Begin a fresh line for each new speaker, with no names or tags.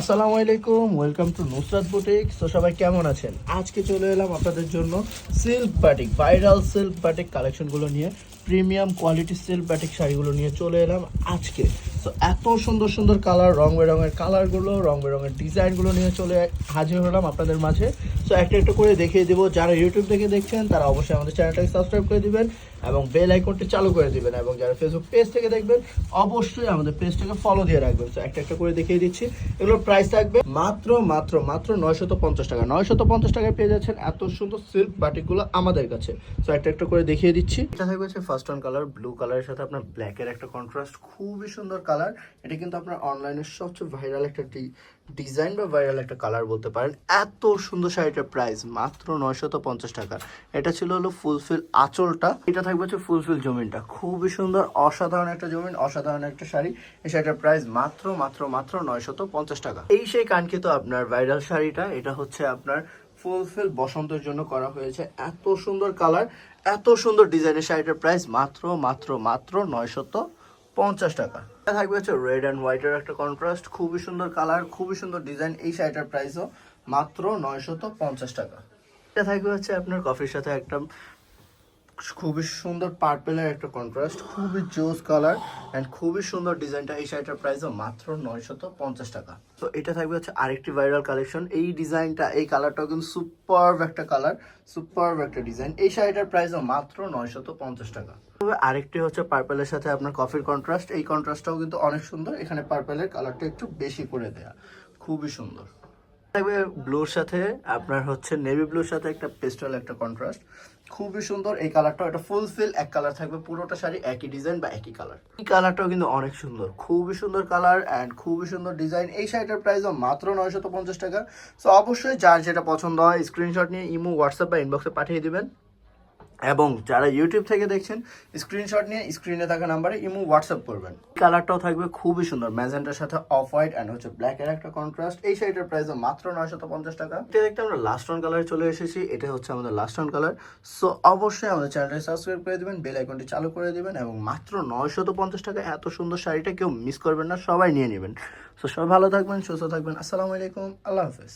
আসসালামু আলাইকুম welcome to Nusrat boutique তো সবাই কেমন আছেন? আজকে চলে এলাম আপনাদের জন্য silk batik viral silk batik কালেকশনগুলো নিয়ে প্রিমিয়াম কোয়ালিটি সিল্ক বাটিক শাড়িগুলো নিয়ে চলে এলাম আজকে। তো এত সুন্দর সুন্দর কালার রং বেরঙের কালারগুলো রং বেরঙের ডিজাইনগুলো নিয়ে চলে হাজির হলাম আপনাদের মাঝে। তো একটা একটা করে দেখিয়ে দেবো। যারা ইউটিউব থেকে দেখছেন, তারা অবশ্যই আমাদের চ্যানেলটাকে সাবস্ক্রাইব করে দিবেন। এবং বেল আইকনটি চালু করে দিবেন এবং যারা ফেসবুক পেজ থেকে দেখবেন, অবশ্যই আমাদের পেজটাকে ফলো দিয়ে রাখবেন। তো একটা একটা করে দেখিয়ে দিচ্ছি। এগুলোর প্রাইস থাকবে মাত্র মাত্র মাত্র নয়শত পঞ্চাশ টাকা। নয়শত পঞ্চাশ টাকায় পেয়ে যাচ্ছেন এত সুন্দর সিল্ক বাটিকগুলো আমাদের কাছে। একটা একটা করে দেখিয়ে দিচ্ছি। এটা থাকবে হচ্ছে ফার্স্ট অন কালার ব্লু কালারের সাথে আপনার ব্ল্যাকের একটা কন্ট্রাস্ট খুবই সুন্দর কালার এটা কিন্তু আপনার অনলাইনের সবচেয়ে ভাইরাল একটা ডিজাইন বা ভাইরাল একটা কালার বলতে পারেন। এত সুন্দর শাড়িটার প্রাইস মাত্র নয়শত পঞ্চাশ টাকা। এটা ছিল হলো ফুলফিল আঁচলটা। এটা থাকবে হচ্ছে ফুলফিল জমিনটা। খুবই সুন্দর, অসাধারণ একটা জমিন, অসাধারণ একটা শাড়ি। এই শাড়িটার প্রাইস মাত্র মাত্র মাত্র নয়শত পঞ্চাশ টাকা। এই সেই কাঙ্ক্ষিত আপনার ভাইরাল শাড়িটা, এটা হচ্ছে আপনার ফুলফিল বসন্তের জন্য করা হয়েছে। এত সুন্দর কালার এত সুন্দর ডিজাইনের শাড়িটার প্রাইস মাত্র মাত্র মাত্র নয়শত পঞ্চাশ টাকা। থাকবে হচ্ছে রেড অ্যান্ড হোয়াইটের একটা কন্ট্রাস্ট খুবই সুন্দর কালার খুবই সুন্দর ডিজাইন এই শাড়িটার প্রাইসও মাত্র নয়শত পঞ্চাশ টাকা। এটা থাকবে হচ্ছে আপনার কফির সাথে একটা খুবই সুন্দর পার্পেলের একটা কন্ট্রাস্ট খুবই জোস কালার অ্যান্ড খুবই সুন্দর ডিজাইনটা এই শাড়িটার প্রাইসও মাত্র নয়শত পঞ্চাশ টাকা। তো এটা থাকবে হচ্ছে আরেকটি ভাইরাল কালেকশন এই ডিজাইনটা এই কালারটাও কিন্তু সুপার একটা কালার সুপার একটা ডিজাইন এই শাড়িটার প্রাইসও মাত্র নয়শত পঞ্চাশ টাকা। তবে আরেকটি হচ্ছে পার্পেলের সাথে আপনার কফির কন্ট্রাস্ট এই কন্ট্রাস্টটাও কিন্তু অনেক সুন্দর। এখানে পার্পেলের কালারটা একটু বেশি করে দেয়া। খুবই সুন্দর। থাকবে ব্লুর সাথে আপনার হচ্ছে নেভি ব্লুর সাথে একটা পেস্টাল একটা কন্ট্রাস্ট খুবই সুন্দর। এই কালারটা এটা ফুল ফিল এক কালার থাকবে পুরোটা শাড়ি, একই ডিজাইন বা একই কালার এই কালারটাও কিন্তু অনেক সুন্দর। খুবই সুন্দর কালার অ্যান্ড খুবই সুন্দর ডিজাইন এই শাড়িটার প্রাইস মাত্র নয়শত পঞ্চাশ টাকা। সো অবশ্যই যার যেটা পছন্দ হয় স্ক্রিনশট নিয়ে ইমো হোয়াটসঅ্যাপ বা ইনবক্সে পাঠিয়ে দিবেন। এবং যারা ইউটিউব থেকে দেখছেন স্ক্রিনশট নিয়ে স্ক্রিনে থাকা নাম্বারে ইমো হোয়াটসঅ্যাপ করবেন। কালারটাও থাকবে খুবই সুন্দর ম্যাজেন্টার সাথে অফ হোয়াইট অ্যান্ড হচ্ছে ব্ল্যাক এর একটা কন্ট্রাস্ট এই শাড়িটার প্রাইস মাত্র নয়শত পঞ্চাশ টাকা। এটা দেখতে আমরা লাস্ট অন কালারে চলে এসেছি, এটা হচ্ছে আমাদের লাস্ট অন কালার সো অবশ্যই আমাদের চ্যানেলটা সাবস্ক্রাইব করে দেবেন বেল আইকনটি চালু করে দিবেন এবং মাত্র নয়শত পঞ্চাশ টাকা এত সুন্দর শাড়িটা কেউ মিস করবেন না, সবাই নিয়ে নেবেন। সো সবাই ভালো থাকবেন, সুস্থ থাকবেন, আসসালামু আলাইকুম, আল্লাহ হাফেজ।